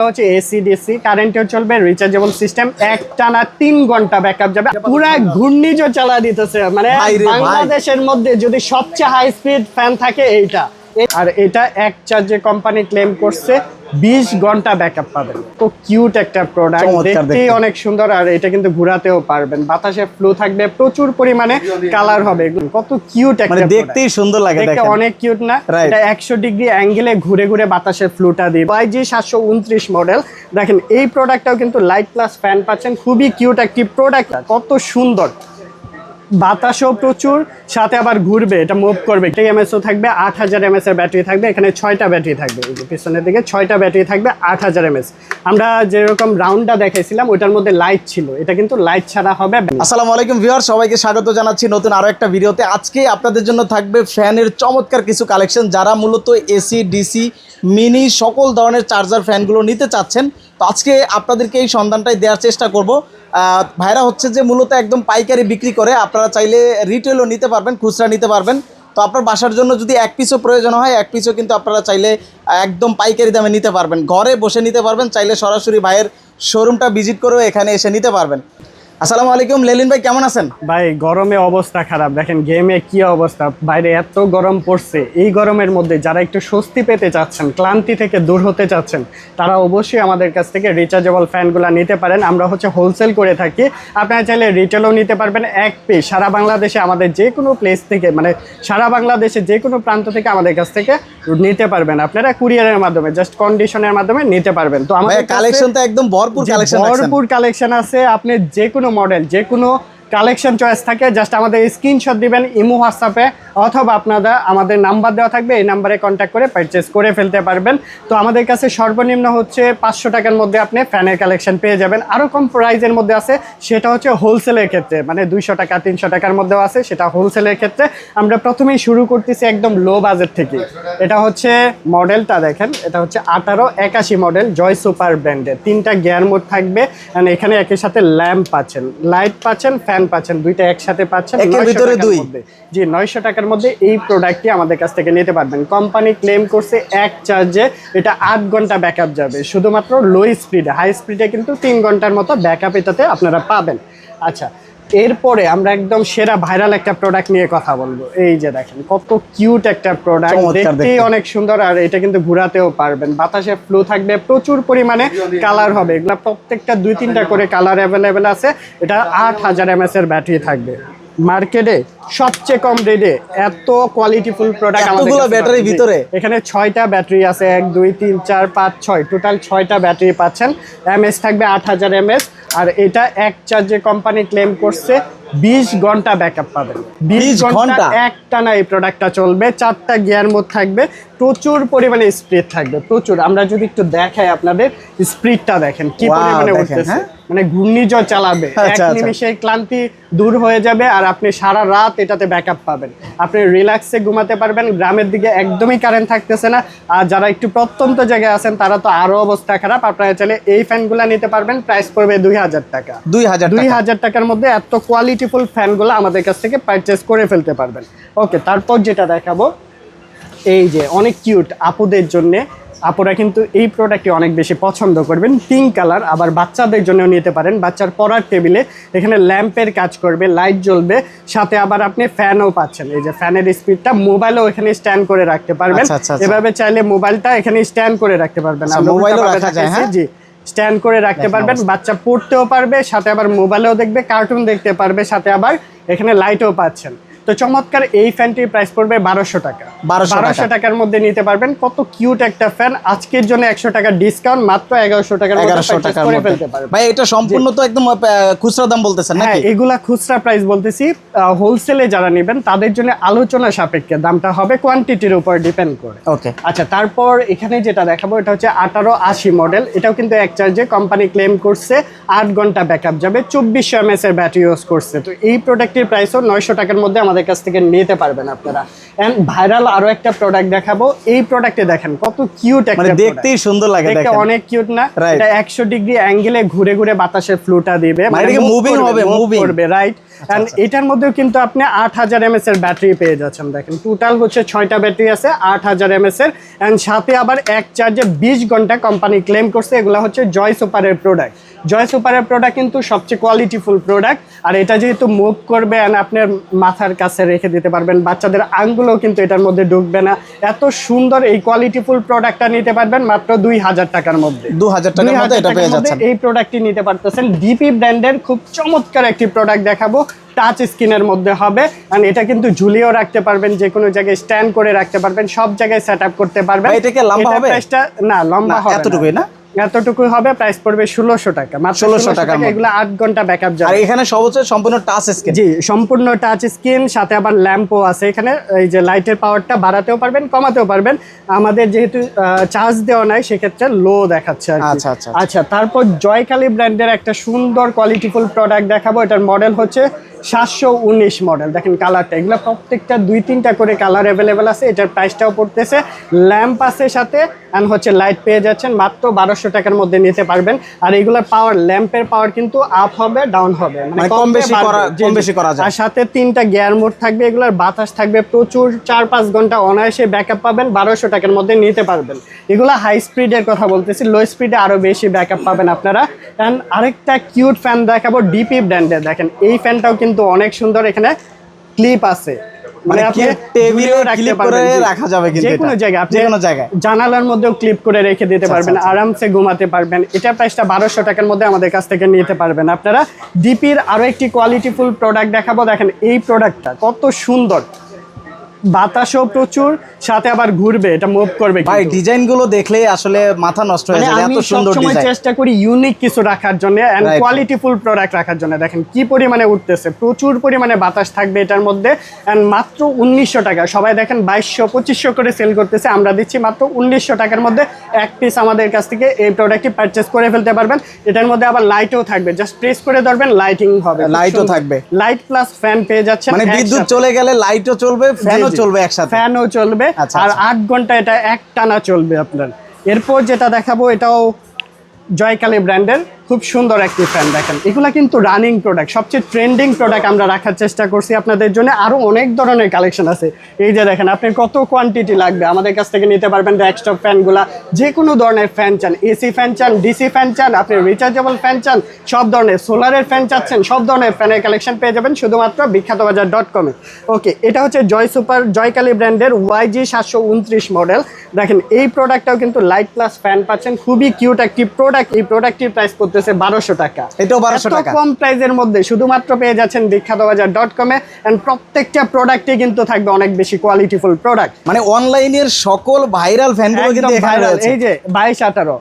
হচ্ছে AC DC কারেন্টেও চলবে rechargeable system এক টানা তিন ঘণ্টা ব্যাকআপ যাবে পুরা ঘূর্ণিঝড় চালা দিতেছে মানে। বাংলাদেশের মধ্যে যদি সবচেয়ে হাই স্পিড ফ্যান থাকে এইটা আর এটা এক চার্জে কোম্পানি ক্লেম করছে বিশ ঘণ্টা ব্যাকআপ পাবেন তো কিউট একটা প্রোডাক্ট দেখতেই অনেক সুন্দর আর এটা কিন্তু ঘোরাতেও পারবেন। বাতাসে ফ্লো থাকবে প্রচুর পরিমাণে কালার হবে। কত কিউট একটা মানে দেখতেই সুন্দর লাগে দেখতে অনেক কিউট না? এটা একশো ডিগ্রি অ্যাঙ্গেলে ঘুরে ঘুরে বাতাসের ফ্লুটা দিই বাইজি সাতশো উনত্রিশ মডেল দেখেন এই প্রোডাক্টটাও কিন্তু লাইট প্লাস ফ্যান পাচ্ছেন। খুবই কিউট একটি প্রোডাক্ট কত সুন্দর। বাতাসও প্রচুর, সাথে আবার ঘুরবে, এটা মুভ করবে। এটা এমএসও থাকবে, আট হাজার এমএস এর ব্যাটারি থাকবে, এখানে ছয়টা ব্যাটারি থাকবে। পিছনের দিকে ছয়টা ব্যাটারি থাকবে, আট হাজার এমএস আমরা যেরকম রাউন্ডটা দেখাইছিলাম, ওইটার মধ্যে লাইট ছিল। এটা কিন্তু লাইট ছাড়া হবে আসসালামু আলাইকুম ভিউয়ার সবাইকে স্বাগত জানাচ্ছি নতুন আরও একটা ভিডিওতে। আজকে আপনাদের জন্য থাকবে ফ্যানের চমৎকার কিছু কালেকশন যারা মূলত এসি ডিসি মিনি সকল ধরনের চার্জার ফ্যানগুলো নিতে চাচ্ছেন। তো আজকে আপনাদেরকে এই সন্ধানটাই দেওয়ার চেষ্টা করব। ভাইরা হচ্ছে যে মূলত একদম পাইকারি বিক্রি করে। আপনারা চাইলে রিটেলও নিতে পারবেন, খুচরা নিতে পারবেন। তো আপনার বাসার জন্য যদি এক পিসও প্রয়োজন হয়, এক পিসও কিন্তু আপনারা চাইলে একদম পাইকারি দামে নিতে পারবেন। ঘরে বসে নিতে পারবেন, চাইলে সরাসরি ভাইয়ের শোরুমটা ভিজিট করেও এখানে এসে নিতে পারবেন। আসসালামু আলাইকুম লেলিন ভাই কেমন আছেন? ভাই গরমে অবস্থা খারাপ। দেখেন গেমে কি অবস্থা? বাইরে এত গরম পড়ছে। এই গরমের মধ্যে যারা একটু স্বস্তি পেতে চাচ্ছেন ক্লান্তি থেকে দূর হতে চাচ্ছেন তারা অবশ্যই আমাদের কাছ থেকে রিচার্জেবল ফ্যানগুলো নিতে পারেন। আমরা হচ্ছে হোলসেল করে থাকি। আপনারা চাইলে রিটেলও নিতে পারবেন এক পিস সারা বাংলাদেশে আমাদের যে কোনো প্লেস থেকে মানে সারা বাংলাদেশে যে কোনো প্রান্ত থেকে আমাদের কাছ থেকে নিতে পারবেন। আপনারা কুরিয়ারের মাধ্যমে জাস্ট কন্ডিশনের মাধ্যমে নিতে পারবেন। তো আমাদের কালেকশন তো একদম ভরপুর কালেকশন ভরপুর কালেকশন আছে। আপনি যে কোনো মডেল যে কোনো কালেকশন চয়েস থাকে জাস্ট আমাদের স্ক্রিনশট দিবেন, ইমো হোয়াটসঅ্যাপে অথবা আপনারা আমাদের নাম্বার দেওয়া থাকবে, এই নাম্বারে কন্ট্যাক্ট করে পারচেস করে ফেলতে পারবেন। তো আমাদের কাছে সর্বনিম্ন হচ্ছে পাঁচশো টাকার মধ্যে আপনি ফ্যানের কালেকশন পেয়ে যাবেন। আরও কম প্রাইজের মধ্যে আছে, সেটা হচ্ছে হোলসেলের ক্ষেত্রে মানে দুইশো টাকা, তিনশো টাকার মধ্যেও আছে, সেটা হোলসেলের ক্ষেত্রে। আমরা প্রথমেই শুরু করতেছি একদম লো বাজেট থেকে। এটা হচ্ছে মডেলটা দেখেন, এটা হচ্ছে আঠারো একাশি মডেল জয় সুপার ব্র্যান্ডের তিনটা গিয়ার মোড থাকবে, and এখানে একই সাথে ল্যাম্প পাচ্ছেন। লাইট পাচ্ছেন ফ্যান পাচ্ছেন দুইটা একসাথে পাচ্ছেন একের ভিতরে দুই। জি নয়শো টাকার মধ্যে এই প্রোডাক্টটি আমাদের কাছ থেকে নিতে পারবেন। কোম্পানি ক্লেম করছে এক চার্জে এটা আট ঘণ্টা ব্যাকআপ যাবে। শুধুমাত্র লো স্পিডে হাই স্পিডে কিন্তু তিন ঘণ্টার মতো ব্যাকআপ এটাতে আপনারা পাবেন। আচ্ছা এরপরে আমরা একদম সেরা ভাইরাল একটা প্রোডাক্ট নিয়ে কথা বলব। এই যে দেখেন কত কিউট একটা প্রোডাক্ট দেখতেই দেখতে। অনেক সুন্দর আর এটা কিন্তু ঘুরাতেও পারবেন। বাতাসে ফ্লো থাকবে প্রচুর পরিমাণে কালার হবে। এগুলো প্রত্যেকটা দুই তিনটা করে কালার অ্যাভেলেবেল আছে। এটা আট হাজার এমএস এর ব্যাটারি থাকবে। মার্কেটে সবচেয়ে কম রেটে এত কোয়ালিটিফুল প্রোডাক্ট এতগুলো ব্যাটারির ভিতরে? এখানে ছয়টা ব্যাটারি আছে এক দুই তিন চার পাঁচ ছয়। টোটাল ছয়টা ব্যাটারি পাচ্ছেন। এমএস থাকবে আট হাজার এমএস আর এটা এক চার্জে কোম্পানি ক্লেম করছে বিশ ঘণ্টা ব্যাকআপ পাবেন 20 বিশ ঘণ্টা? ঘণ্টা? একটানা এই প্রোডাক্টটা চলবে চারটা গিয়ার মোড থাকবে প্রচুর পরিমাণে স্পিড থাকবে প্রচুর। আমরা যদি একটু দেখাই আপনাদের স্পিডটা দেখেন কি পরিমাণে উঠতেছে। হ্যাঁ? মানে ঘূর্ণিঝড় চালাবে। এক আচ্ছা, আচ্ছা। নিমিষে ক্লান্তি দূর হয়ে যাবে আর আপনি সারা রাত এটাতে ব্যাকআপ পাবেন। আপনি রিল্যাক্সে ঘুমাতে পারবেন গ্রামের দিকে একদমই কারেন্ট থাকতেছে না। আর যারা একটু প্রত্যন্ত জায়গায় আছেন তারা তো আরও অবস্থা খারাপ। আপনারা চাইলে এই ফ্যানগুলো নিতে পারবেন প্রাইস পড়বে দুই হাজার টাকা। দুই হাজার দুই হাজার টাকার মধ্যে এত কোয়ালিটিফুল ফ্যানগুলো আমাদের কাছ থেকে পারচেস করে ফেলতে পারবেন। ওকে তারপর যেটা দেখাবো এই যে অনেক কিউট আপুদের জন্য আপুরা কিন্তু এই প্রোডাক্টটি অনেক বেশি পছন্দ করবেন। পিঙ্ক কালার আবার বাচ্চাদের জন্য নিতে পারেন। বাচ্চার পড়ার টেবিলে এখানে ল্যাম্পের কাজ করবে লাইট জ্বলবে সাথে আবার আপনি ফ্যানও পাচ্ছেন। এই যে ফ্যানের স্পিডটা মোবাইলও এখানে স্ট্যান্ড করে রাখতে পারবেন। আচ্ছা, আচ্ছা, আচ্ছা। এভাবে চাইলে মোবাইলটা এখানে স্ট্যান্ড করে রাখতে পারবেন। হ্যাঁ? জি স্ট্যান্ড করে রাখতে পারবেন। বাচ্চা পড়তেও পারবে সাথে আবার মোবাইলেও দেখবে কার্টুন দেখতে পারবে সাথে আবার এখানে লাইটও পাচ্ছেন। তো চমৎকার এই ফ্যানটির প্রাইস পড়বে বারোশো টাকা। 1200 বারোশো টাকার মধ্যে নিতে পারবেন। কত কিউট একটা ফ্যান আজকের জন্য একশো টাকা ডিসকাউন্ট মাত্র এগারোশো টাকার এগারোশো টাকার করে ফেলতে পারবেন। ভাই এটা সম্পূর্ণ তো একদম খুচরা দাম বলতেছেন হ্যাঁ এগুলা খুচরা প্রাইস বলতেছি। হোলসেলে যারা নেবেন তাদের জন্য আলোচনা সাপেক্ষে দামটা হবে কোয়ান্টিটির উপর ডিপেন্ড করে। ওকে আচ্ছা তারপর এখানে যেটা দেখাবো এটা হচ্ছে আঠারো আশি মডেল এটাও কিন্তু এক চার্জে কোম্পানি ক্লেম করছে আট ঘণ্টা ব্যাকআপ যাবে। চব্বিশশো এমএস এর ব্যাটারি ইউজ করছে। তো এই প্রোডাক্টের প্রাইসও নয়শো টাকার মধ্যে আমাদের কাছ থেকে নিতে পারবেন আপনারা। এন্ড ভাইরাল আরও একটা প্রোডাক্ট দেখাবো। এই প্রোডাক্টে দেখেন কত কিউট একটা মানে দেখতেই সুন্দর লাগে দেখতে অনেক কিউট না? এটা একশো ডিগ্রি অ্যাঙ্গেলে ঘুরে ঘুরে বাতাসের ফ্লুটা দিবে। মানে এটাকে move হবে, moving। করবে রাইট এন্ড এটার মধ্যেও কিন্তু আপনি আট হাজার এমএস এর ব্যাটারি পেয়ে যাচ্ছেন দেখেন। টোটাল হচ্ছে ছয়টা ব্যাটারি আছে আট হাজার এমএস এর। এন্ড সাথে আবার এক চার্জে বিশ ঘণ্টা কোম্পানি ক্লেম করছে এগুলো হচ্ছে জয় সুপারের প্রোডাক্ট জয় সুপারের প্রোডাক্ট কিন্তু সবচেয়ে কোয়ালিটিফুল প্রোডাক্ট আর এটা যেহেতু মুভ করবে and আপনার মাথার কাছে রেখে দিতে পারবেন বাচ্চাদের আঙ্গুলও কিন্তু এটার মধ্যে ঢুকবে না। এত সুন্দর এই কোয়ালিটিফুল প্রোডাক্টটা নিতে পারবেন মাত্র দুই হাজার টাকার মধ্যে। দু হাজার টাকার মধ্যে এটা পেয়ে যাচ্ছেন। এই প্রোডাক্টটি নিতে পারতেছেন। ডিপি ব্র্যান্ডের খুব চমৎকার একটি প্রোডাক্ট দেখাবো। টাচ স্ক্রিনের মধ্যে হবে। আর এটা কিন্তু ঝুলিয়েও রাখতে পারবেন যে কোনো জায়গায় স্ট্যান্ড করে রাখতে পারবেন সব জায়গায় সেট করতে পারবেন। ভাই, এটা লম্বা হবে? না লম্বা হবে এতটুকুই না? এতটুকুই হবে প্রাইস পড়বে ষোলোশো টাকা। মাত্র ষোলোশো টাকা। এগুলো আট ঘণ্টা ব্যাকআপ যাবে এখানে সব সম্পূর্ণ টাচ স্ক্রিন জি সম্পূর্ণ টাচ স্ক্রিন সাথে আবার ল্যাম্পও আছে। এখানে এই যে লাইটের পাওয়ারটা বাড়াতেও পারবেন কমাতেও পারবেন। আমাদের যেহেতু চার্জ দেওয়া নাই সেক্ষেত্রে লো দেখাচ্ছে আচ্ছা, আচ্ছা, আচ্ছা। আচ্ছা তারপর জয়কালী ব্র্যান্ডের একটা সুন্দর কোয়ালিটিফুল প্রোডাক্ট দেখাবো। এটার মডেল হচ্ছে সাতশো উনিশ মডেল দেখেন কালারটা এগুলো প্রত্যেকটা দুই তিনটা করে কালার অ্যাভেলেবেল আছে। এটার প্রাইসটাও পড়তেছে। ল্যাম্প আছে সাথে অ্যান্ড হচ্ছে লাইট পেয়ে যাচ্ছেন মাত্র বারোশো টাকার মধ্যে নিতে পারবেন। আর এগুলোর পাওয়ার ল্যাম্পের পাওয়ার কিন্তু আপ হবে ডাউন হবে। মানে কম বেশি করা- কম বেশি করা যায়। আর সাথে তিনটা গিয়ার মোড থাকবে এগুলোর বাতাস থাকবে প্রচুর চার পাঁচ ঘণ্টা অনায়াসে ব্যাকআপ পাবেন বারোশো টাকার মধ্যে নিতে পারবেন। এগুলো হাই স্পিডের কথা বলতেছি লো স্পিডে আরও বেশি ব্যাকআপ পাবেন আপনারা। অ্যান্ড আরেকটা কিউট ফ্যান দেখাবো ডিপি ব্র্যান্ডের দেখেন এই ফ্যানটাও কিন্তু অনেক সুন্দর এখানে ক্লিপ আছে। মানে আপনি টেবিলে ক্লিপ করে রাখা যাবে কিন্তু যে কোনো। জায়গায় আপনি যে কোনো জায়গায়। জানালার মধ্যেও ক্লিপ করে রেখে দিতে পারবেন আচ্ছা। আরামসে ঘুমাতে পারবেন এটা প্রাইসটা বারোশো টাকার মধ্যে আমাদের কাছ থেকে নিতে পারবেন আপনারা ডিপির আরও একটি কোয়ালিটিফুল প্রোডাক্ট দেখাবো দেখেন এই প্রোডাক্টটা কত সুন্দর বাতাসও প্রচুর সাথে আবার ঘুরবে এটা মুভ করবে ভাই ডিজাইনগুলো দেখলেই আসলে মাথা নষ্ট হয়ে মানে যায় এত সুন্দর ডিজাইন চেষ্টা করি ইউনিক কিছু রাখার জন্য এন্ড. কোয়ালিটিফুল প্রোডাক্ট রাখার জন্য। দেখেন কি পরিমাণে উঠতেছে প্রচুর পরিমাণে বাতাস থাকবে এটার মধ্যে। এন্ড মাত্র উনিশশো টাকা সবাই দেখেন বাইশশো পঁচিশশো করে সেল করতেছে আমরা দিচ্ছি মাত্র উনিশশো টাকার মধ্যে এক পিস আমাদের কাছ থেকে এই প্রোডাক্টটি পারচেস করে ফেলতে পারবেন। এটার মধ্যে আবার লাইটও থাকবে জাস্ট প্রেস করে ধরবেন লাইটিং হবে। Light ও থাকবে। লাইট প্লাস ফ্যান পেয়ে যাচ্ছে। মানে বিদ্যুৎ চলে গেলে লাইটও চলবে ফ্যানও। চলবে একসাথে। ফ্যানও চলবে আচ্ছা, আর আচ্ছা। আট ঘণ্টা এটা এক টানা চলবে আপনার। এরপর যেটা দেখাবো এটাও জয়কালী ব্র্যান্ডের। খুব সুন্দর একটি ফ্যান দেখেন। এগুলা কিন্তু রানিং প্রোডাক্ট সবচেয়ে ট্রেন্ডিং প্রোডাক্ট আমরা রাখার চেষ্টা করছি আপনাদের জন্য। আরও অনেক ধরনের কালেকশন আছে। এই যে দেখেন, আপনি কত কোয়ান্টিটি লাগবে? আমাদের কাছ থেকে নিতে পারবেন ডেস্কটপ ফ্যানগুলা যে কোনো ধরনের ফ্যান চান এসি ফ্যান চান ডিসি ফ্যান চান, আপনি রিচার্জেবল ফ্যান চান, সব ধরনের সোলারের ফ্যান চাচ্ছেন, সব ধরনের ফ্যানের কালেকশন পেয়ে যাবেন শুধুমাত্র বিখ্যাত বাজার ডট কমে ওকে এটা হচ্ছে জয় সুপার, জয়কালী ব্র্যান্ডের ওয়াইজি সাতশো উনত্রিশ মডেল দেখেন, এই প্রোডাক্টটাও কিন্তু লাইট প্লাস ফ্যান পাচ্ছেন। খুবই কিউট একটি প্রোডাক্ট এই প্রোডাক্টটির প্রাইস করতেছে বারোশো টাকা। এটাও বারোশো টাকা। কম প্রাইসের মধ্যে শুধুমাত্র পেয়ে যাচ্ছেন বিখ্যাত বাজার ডট কমে অ্যান্ড প্রত্যেকটা প্রোডাক্টই কিন্তু থাকবে অনেক বেশি কোয়ালিটিফুল প্রোডাক্ট মানে অনলাইনের সকল ভাইরাল ফ্যানগুলো কিন্তু এই যে বাইশ আঠারো।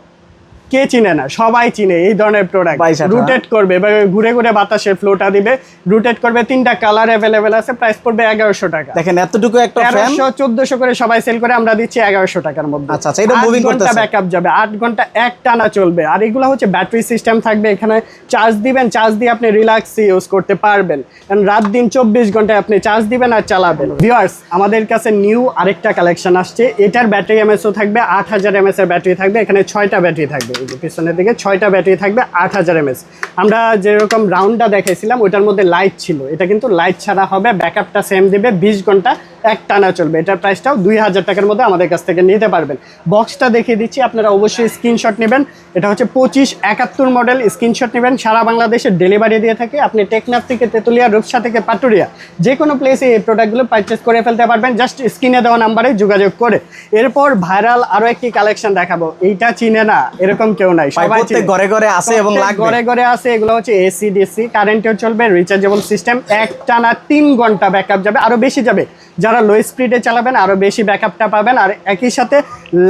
কে চিনে না? সবাই চিনে এই ধরনের প্রোডাক্ট 22 18 রুটেট করবে ঘুরে ঘুরে বাতাসে ফ্লোটা দিবে। রুটেট করবে তিনটা কালার অ্যাভেলেবেল আছে প্রাইস পড়বে এগারোশো টাকা। দেখেন এতটুকু একটা তেরোশো চোদ্দশো করে সবাই সেল করে আমরা দিচ্ছি এগারোশো টাকার মধ্যে। আচ্ছা, আচ্ছা, এটা moving করতেছে। ব্যাকআপ যাবে আট ঘণ্টা এক টানা চলবে। আর এগুলো হচ্ছে ব্যাটারি সিস্টেম থাকবে এখানে চার্জ দিবেন চার্জ দিয়ে আপনি রিল্যাক্স ইউজ করতে পারবেন। কারণ রাত দিন চব্বিশ ঘন্টায় আপনি চার্জ দিবেন আর চালাবেন। ভিউয়ার্স আমাদের কাছে নিউ আরেকটা কালেকশন আসছে এটার ব্যাটারি এমএসও থাকবে আট হাজার এমএস এর ব্যাটারি থাকবে এখানে ছয়টা ব্যাটারি থাকবে। পিছনের দিকে ছয়টা ব্যাটারি থাকবে আট হাজার এমএস আমরা যেরকম রাউন্ডটা দেখেছিলাম ওইটার মধ্যে লাইট ছিল। এটা কিন্তু লাইট ছাড়া হবে ব্যাকআপটা সেম দেবে, বিশ ঘণ্টা এক টানা চলবে। এটার প্রাইসটাও দুই হাজার টাকার মধ্যে আমাদের কাছ থেকে নিতে পারবেন। বক্সটা দেখিয়ে দিচ্ছি আপনারা অবশ্যই স্ক্রিনশট নেবেন। এটা হচ্ছে পঁচিশ একাত্তর মডেল স্ক্রিনশট নেবেন। সারা বাংলাদেশে ডেলিভারি দিয়ে থাকে। আপনি টেকনাফ থেকে তেতুলিয়া রূপসা থেকে পাটুরিয়া যে কোনো প্লেসে এই প্রোডাক্টগুলো পারচেস করে ফেলতে পারবেন। জাস্ট স্ক্রিনে দেওয়া নাম্বারে যোগাযোগ করে। এরপর ভাইরাল আরও একটি কালেকশন দেখাবো। এইটা চিনে না এরকম কেউ নাই সবাই ঘরে ঘরে আছে এবং ঘরে ঘরে আছে এগুলো হচ্ছে এসি ডিসি কারেন্টেও চলবে রিচার্জেবল সিস্টেম এক টানা তিন ঘণ্টা ব্যাকআপ যাবে আরও বেশি যাবে। যারা লো স্পিডে চালাবেন আরও বেশি ব্যাকআপটা পাবেন। আর একই সাথে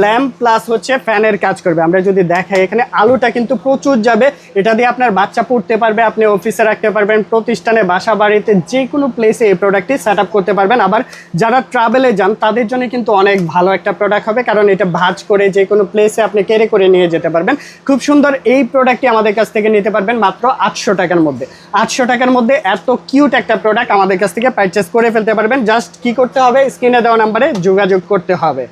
ল্যাম্প প্লাস হচ্ছে ফ্যানের কাজ করবে। আমরা যদি দেখাই এখানে, আলোটা কিন্তু প্রচুর যাবে। এটা দিয়ে আপনার বাচ্চা পড়তে পারবে, আপনি অফিসে রাখতে পারবেন, প্রতিষ্ঠানে বাসা বাড়িতে যে কোনো প্লেসে এই প্রোডাক্টটি সেট করতে পারবেন। আবার যারা ট্রাভেলে যান, তাদের জন্য কিন্তু অনেক ভালো একটা প্রোডাক্ট হবে, কারণ এটা ভাজ করে যে কোনো প্লেসে আপনি ক্যারি করে নিয়ে যেতে পারবেন। খুব সুন্দর এই প্রোডাক্টটি আমাদের কাছ থেকে নিতে পারবেন মাত্র আটশো টাকার মধ্যে। আটশো টাকার মধ্যে এত কিউট একটা প্রোডাক্ট আমাদের কাছ থেকে পারচেস করে ফেলতে পারবেন। জাস্ট কি করতে হবে স্ক্রিনে দেওয়া নাম্বারে যোগাযোগ করতে হবে।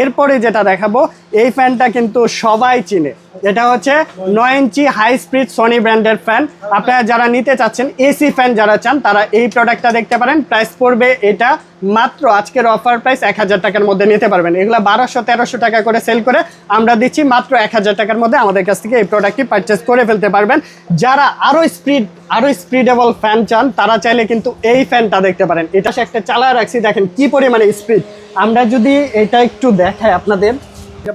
এরপরে যেটা দেখাবো, এই ফ্যানটা কিন্তু সবাই চিনে। এটা হচ্ছে নয় ইঞ্চি হাই স্পিড সোনি ব্র্যান্ডের ফ্যান আপনারা যারা নিতে চাচ্ছেন, এসি ফ্যান যারা চান, তারা এই প্রোডাক্টটা দেখতে পারেন। প্রাইস পড়বে এটা মাত্র আজকের অফার প্রাইস এক হাজার টাকার মধ্যে নিতে পারবেন। এগুলো বারোশো, তেরোশো টাকা করে সেল করে আমরা দিচ্ছি মাত্র এক হাজার টাকার মধ্যে আমাদের কাছ থেকে এই প্রোডাক্টটি পারচেস করে ফেলতে পারবেন। যারা আরও স্পিড আরও স্পিডেবল ফ্যান চান, তারা চাইলে কিন্তু এই ফ্যানটা দেখতে পারেন। এটা সে একটা চালায় রাখছি, দেখেন কি পরিমাণে স্পিড আমরা যদি এটা একটু দেখাই আপনাদের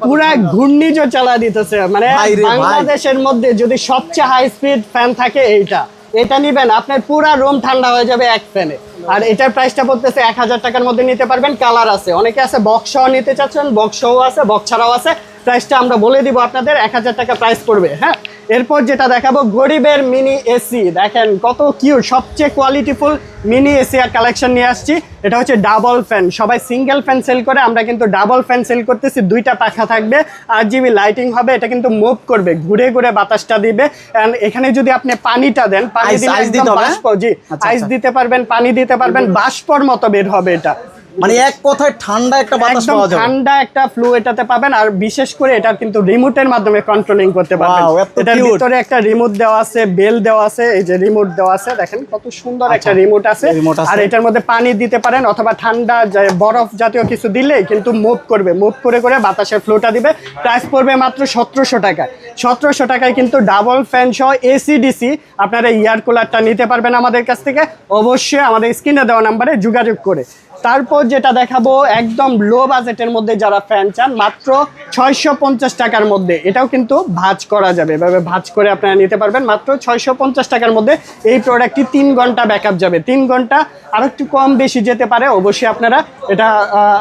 পুরা ঘূর্ণিঝড় চালা দিতেছে মানে। বাংলাদেশের মধ্যে যদি সবচেয়ে হাই স্পিড ফ্যান থাকে এইটা এটা নিবেন আপনার পুরা রুম ঠান্ডা হয়ে যাবে এক ফ্যানে আর এটার প্রাইসটা পড়তেছে এক হাজার টাকার মধ্যে নিতে পারবেন কালার আছে। অনেকে আছে বক্সও নিতে চাচ্ছেন বক্সও আছে বক্স ছাড়াও আছে। প্রাইসটা আমরা বলে দিব আপনাদের এক হাজার টাকা প্রাইস পড়বে হ্যাঁ? এরপর যেটা দেখাবো গরিবের মিনি এসি দেখেন কত কিউট সবচেয়ে কোয়ালিটিফুল মিনি এসি আর কালেকশন নিয়ে আসছি। এটা হচ্ছে ডাবল ফ্যান সবাই সিঙ্গেল ফ্যান সেল করে আমরা কিন্তু ডাবল ফ্যান সেল করতেছি দুইটা পাখা থাকবে আর জিবি লাইটিং হবে এটা কিন্তু মুভ করবে ঘুরে ঘুরে বাতাসটা দিবে। And এখানে যদি আপনি পানিটা দেন পানি দিলে দিতে বাষ্প জি আচ্ছা, আইস আচ্ছা। দিতে পারবেন পানি দিতে পারবেন বাষ্পর মতো বের হবে এটা। মানে এক কথায় ঠান্ডা একটা বাতাস পাওয়া যাবে। ঠান্ডা একটা ফ্লু এটাতে পাবেন আর বিশেষ করে এটা কিন্তু রিমোটের মাধ্যমে কন্ট্রোলিং করতে পারবেন। এটার ভিতরে একটা রিমোট দেওয়া আছে বেল দেওয়া আছে এই যে রিমোট দেওয়া আছে দেখেন কত সুন্দর একটা রিমোট আছে। আর এটার মধ্যে পানি দিতে পারেন অথবা ঠান্ডা বরফ জাতীয় কিছু দিলে কিন্তু মুভ করবে। মুভ করে করে বাতাসের ফ্লোটা দিবে। প্রাইস পড়বে মাত্র সতেরোশো টাকায় সতেরোশো টাকায় কিন্তু ডাবল ফ্যান সহ এসি ডিসি আপনারা ইয়ার কুলারটা নিতে পারবেন আমাদের কাছ থেকে। অবশ্যই আমাদের স্ক্রিনে দেওয়া নাম্বারে যোগাযোগ করে। তারপর যেটা দেখাবো একদম লো বাজেটের মধ্যে যারা ফ্যান চান মাত্র ছয়শো পঞ্চাশ টাকার মধ্যে। এটাও কিন্তু ভাঁজ করা যাবে। এভাবে ভাঁজ করে আপনারা নিতে পারবেন। মাত্র ছয়শো পঞ্চাশ টাকার মধ্যে এই প্রোডাক্টটি তিন ঘণ্টা ব্যাকআপ যাবে। তিন ঘণ্টা আর একটু কম বেশি যেতে পারে। অবশ্যই আপনারা এটা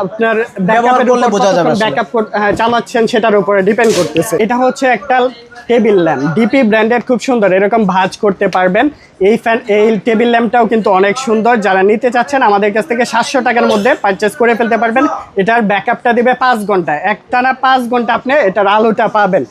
আপনার যাবে আসলে। ব্যাকআপ চালাচ্ছেন সেটার উপরে ডিপেন্ড করতেছে। এটা হচ্ছে একটা টেবিল ল্যাম্প ডিপি ব্র্যান্ডের খুব সুন্দর। এরকম ভাঁজ করতে পারবেন। এই ফ্যান এই টেবিল ল্যাম্পটাও কিন্তু অনেক সুন্দর। যারা নিতে চাচ্ছেন আমাদের কাছ থেকে সাতশো টাকার মধ্যে পারচেস করে ফেলতে পারবেন। এটার ব্যাকআপটা দিবে পাঁচ ঘণ্টা একটানা পাঁচ ঘণ্টা আপনি এটার আলোটা পাবেন।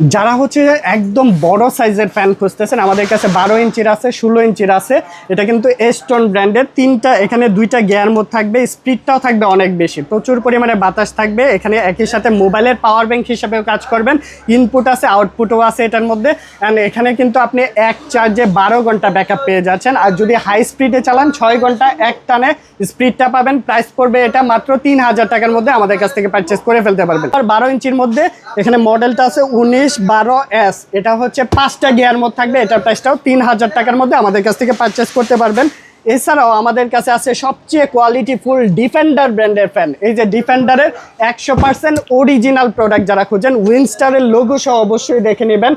যারা হচ্ছে একদম বড় সাইজের ফ্যান খুঁজতেছেন, আমাদের কাছে বারো ইঞ্চির আছে, ষোলো ইঞ্চির আছে। এটা কিন্তু এস্টন ব্র্যান্ডের তিনটা, এখানে দুইটা গিয়ার মোড থাকবে স্পিডটাও থাকবে অনেক বেশি। প্রচুর পরিমাণে বাতাস থাকবে, এখানে একই সাথে মোবাইলের পাওয়ার ব্যাংক হিসেবেও কাজ করবেন। ইনপুট আছে আউটপুটও আছে এটার মধ্যে। অ্যান্ড এখানে কিন্তু আপনি এক চার্জে বারো ঘণ্টা ব্যাকআপ পেয়ে যাচ্ছেন। আর যদি হাই স্পিডে চালান, ছয় ঘণ্টা এক টানে স্পিডটা পাবেন। প্রাইস পড়বে এটা মাত্র তিন হাজার টাকার মধ্যে আমাদের কাছ থেকে পারচেস করে ফেলতে পারবেন। আর বারো ইঞ্চির মধ্যে এখানে মডেলটা আছে উনিশ বারো এস এটা হচ্ছে পাঁচটা গিয়ার মধ্যে থাকবে এটার প্রাইসটাও তিন হাজার টাকার মধ্যে আমাদের কাছ থেকে পারচেস করতে পারবেন। এছাড়াও আমাদের কাছে আছে সবচেয়ে কোয়ালিটি ফুল ডিফেন্ডার ব্র্যান্ডের ফ্যান এই যে ডিফেন্ডারের একশো পার্সেন্ট অরিজিনাল প্রোডাক্ট যারা খুঁজেন উইনস্টারের লোগো সহ অবশ্যই দেখে নেবেন।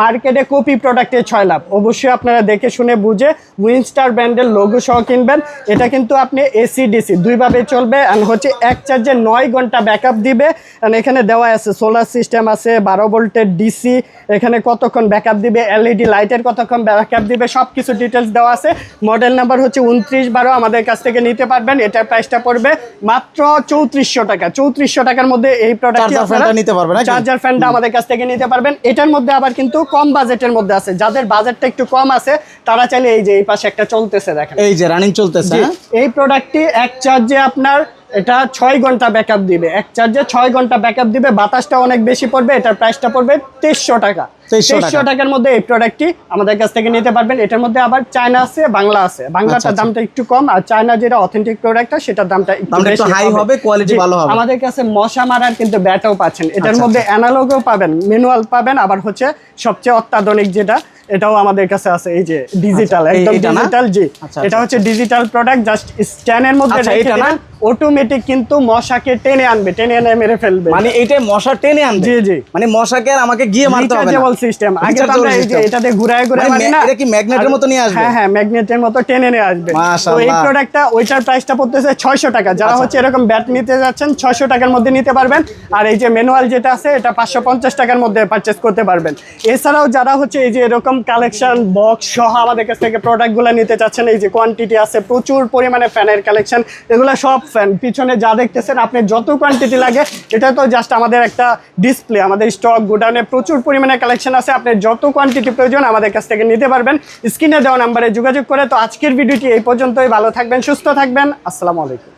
মার্কেটে কপি প্রোডাক্টে ছয় লাভ। অবশ্যই আপনারা দেখে শুনে বুঝে উইনস্টার ব্র্যান্ডের লোগো সহ কিনবেন। এটা কিন্তু আপনি এসি ডিসি দুইভাবে চলবে অ্যান্ড হচ্ছে এক চার্জে নয় ঘণ্টা ব্যাকআপ দিবে। অ্যান্ড এখানে দেওয়া আছে সোলার সিস্টেম আছে, বারো ভোল্টের ডিসি এখানে কতক্ষণ ব্যাকআপ দিবে এলইডি লাইটের কতক্ষণ ব্যাকআপ দিবে সব কিছু ডিটেলস দেওয়া আছে। মডেল নাম্বার হচ্ছে উনত্রিশ বারো আমাদের কাছ থেকে নিতে পারবেন। এটার প্রাইসটা পড়বে মাত্র চৌত্রিশশো টাকা। চৌত্রিশশো টাকার মধ্যে এই নিতে পারবেন, চার্জার ফ্যানটা আমাদের কাছ থেকে নিতে পারবেন। এটার মধ্যে আবার কিন্তু কম বাজেটের মধ্যে আছে। যাদের বাজেটটা একটু কম আছে তারা চাইলে এই যে এই পাশে একটা চলতেছে দেখেন। এই যে রানিং চলতেছে হ্যাঁ? এই প্রোডাক্টটি এক চার্জে আপনার এটা ছয় ঘণ্টা ব্যাকআপ দিবে। এক চার্জে ছয় ঘণ্টা ব্যাকআপ দিবে বাতাসটা অনেক বেশি পড়বে এটার প্রাইসটা পড়বে তেইশশো টাকা। 2300 তেইশশো টাকার মধ্যে এই প্রোডাক্টটি আমাদের কাছ থেকে নিতে পারবেন। এটার মধ্যে আবার চায়না আছে বাংলা আছে। আচ্ছা, বাংলাটার আচ্ছা। দামটা একটু কম আর চায়না যেটা অথেন্টিক প্রোডাক্টটা সেটার দামটা একটু বেশি high হবে, জি, ভালো হবে। আমাদের কাছে মশা মারার কিন্তু ব্যাটাও পাচ্ছেন। এটার আচ্ছা, মধ্যে অ্যানালগও পাবেন ম্যানুয়াল পাবেন আবার হচ্ছে সবচেয়ে অত্যাধুনিক যেটা এটাও আমাদের কাছে আছে এই যে ডিজিটাল আচ্ছা, একদম ডিজিটাল জি। আচ্ছা, এটা আচ্ছা। হচ্ছে ডিজিটাল প্রোডাক্ট জাস্ট স্ক্যানের মধ্যে আচ্ছা, এইটা না? অটোমেটিক কিন্তু মশাকে টেনে আনবে টেনে এনে মেরে ফেলবে। মানে এইটাই মশা টেনে আনবে? জি, জি। মানে মশাকে আর আমাকে গিয়ে মারতে হবে না? সিস্টেম আগে তো আমরা এই যে এটাতে ঘুরায় ঘুরায় মানে মারি না এটা কি ম্যাগনেটের মতো নিয়ে আসবে? হ্যাঁ হ্যাঁ ম্যাগনেটের মতো টেনে নিয়ে আসবে। তো এই। প্রোডাক্টটা ওইটার প্রাইসটা পড়তেছে 600 টাকা। যারা আচ্ছা। হচ্ছে এরকম ব্যাট নিতে যাচ্ছেন 600 টাকার মধ্যে নিতে পারবেন। আর এই যে ম্যানুয়াল যেটা আছে এটা 550 টাকার মধ্যে পারচেজ করতে পারবেন। এছাড়াও যারা হচ্ছে এই যে এরকম কালেকশন বক্স সহ আমাদের কাছ থেকে প্রোডাক্টগুলো নিতে চাচ্ছেন এই যে কোয়ান্টিটি আছে প্রচুর পরিমাণে ফ্যানের কালেকশন এগুলো সব পিছনে যা দেখতেছেন, আপনি যত কোয়ান্টিটি লাগে, এটা তো জাস্ট আমাদের একটা ডিসপ্লে আমাদের স্টক গোডাউনে প্রচুর পরিমাণে কালেকশন আছে, আপনি যত কোয়ান্টিটি প্রয়োজন আমাদের কাছ থেকে নিতে পারবেন। স্ক্রিনে দেওয়া নাম্বারে যোগাযোগ করে, তো আজকের ভিডিওটি এই পর্যন্তই, ভালো থাকবেন, সুস্থ থাকবেন, আসসালামু আলাইকুম।